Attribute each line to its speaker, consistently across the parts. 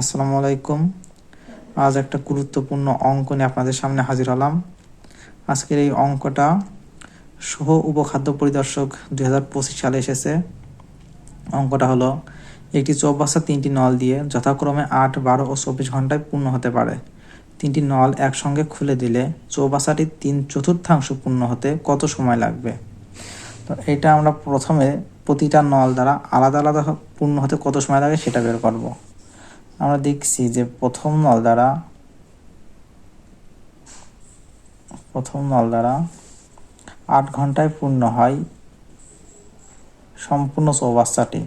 Speaker 1: আসসালামু আলাইকুম। আজ একটা গুরুত্বপূর্ণ অঙ্ক নিয়ে আপনাদের সামনে হাজির হলাম। আজকের এই অঙ্কটা সহ উপখাদ্য পরিদর্শক দুই হাজার পঁচিশ সালে এসেছে। অঙ্কটা হলো, একটি চৌবাচ্চা তিনটি নল দিয়ে যথাক্রমে আট, বারো ও চব্বিশ ঘন্টায় পূর্ণ হতে পারে। তিনটি নল একসঙ্গে খুলে দিলে চৌবাচ্চাটি তিন চতুর্থাংশ পূর্ণ হতে কত সময় লাগবে? তো এটা আমরা প্রথমে প্রতিটা নল দ্বারা আলাদা আলাদা পূর্ণ হতে কত সময় লাগে সেটা বের করব। আমরা দেখছি যে প্রথম নল দ্বারা, প্রথম নল দ্বারা আট ঘন্টায় পূর্ণ হয় সম্পূর্ণ চৌবাচ্চাটি।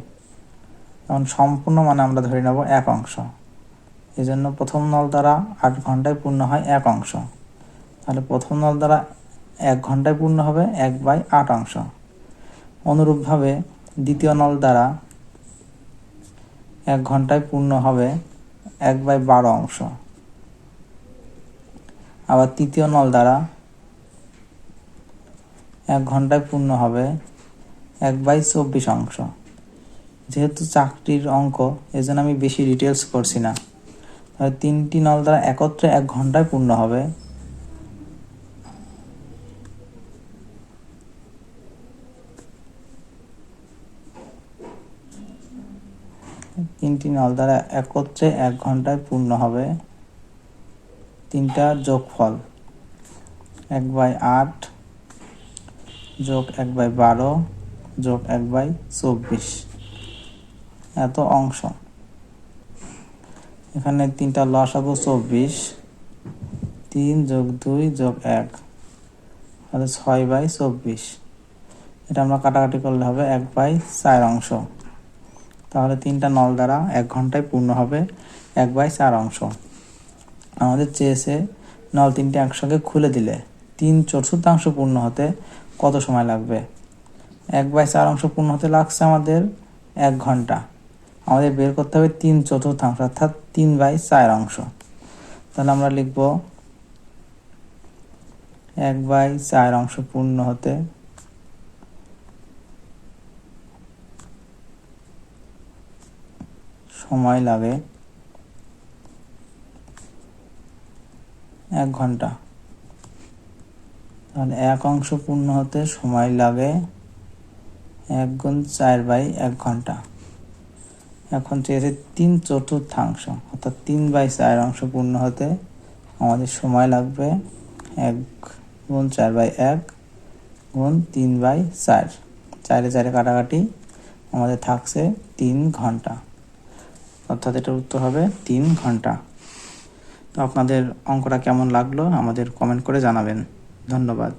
Speaker 1: এখন সম্পূর্ণ মানে আমরা ধরে নেব এক অংশ। এই জন্য প্রথম নল দ্বারা আট ঘন্টায় পূর্ণ হয় এক অংশ। তাহলে প্রথম নল দ্বারা এক ঘন্টায় পূর্ণ হবে এক বাই আট অংশ। অনুরূপভাবে দ্বিতীয় নল দ্বারা এক ঘন্টায় পূর্ণ হবে এক বাই বারো অংশ। আবার তৃতীয় নল দ্বারা এক ঘন্টায় পূর্ণ হবে এক বাই চব্বিশ অংশ। যেহেতু চাকরির অঙ্ক, এজন্য আমি বেশি ডিটেলস করছি না। তিনটি নল দ্বারা একত্রে এক ঘন্টায় পূর্ণ হবে তিনটি নল দ্বারা একত্রে এক ঘন্টায় পূর্ণ হবে। তিনটা যোগফল এক বাই আট যোগ এক বাই বারো যোগ এক বাই চব্বিশ। এত অংশ। এখানে তিনটা লসাগু চব্বিশ, তিন যোগ দুই যোগ এক, তাহলে ছয় বাই চব্বিশ। এটা আমরা কাটাকাটি করলে হবে এক বাই চার অংশ। তাহলে তিনটা নল দ্বারা এক ঘন্টায় পূর্ণ হবে এক বাই চার অংশ। আমাদের চেয়েছে নল তিনটে একসঙ্গে খুলে দিলে তিন চতুর্থাংশ পূর্ণ হতে কত সময় লাগবে? এক বাই চার অংশ পূর্ণ হতে লাগছে আমাদের এক ঘণ্টা। আমাদের বের করতে হবে তিন চতুর্থাংশ, অর্থাৎ তিন বাই চার অংশ। তাহলে আমরা লিখব এক বাই চার অংশ পূর্ণ হতে সময় লাগে। এক ঘণ্টা। তাহলে এক অংশ পূর্ণ হতে সময় লাগে এক গুণ চার বাই এক ঘণ্টা। এখন চেয়েছে তিন চতুর্থাংশ, অর্থাৎ তিন বাই চার অংশ পূর্ণ হতে আমাদের সময় লাগবে এক গুণ চার বাই এক গুণ তিন বাই চার। চারে চারে কাটাকাটি আমাদের থাকছে তিন ঘণ্টা। অর্থাৎ এটার উত্তর হবে তিন ঘণ্টা। তো আপনাদের অঙ্কটা কেমন লাগল আমাদের কমেন্ট করে জানাবেন। ধন্যবাদ।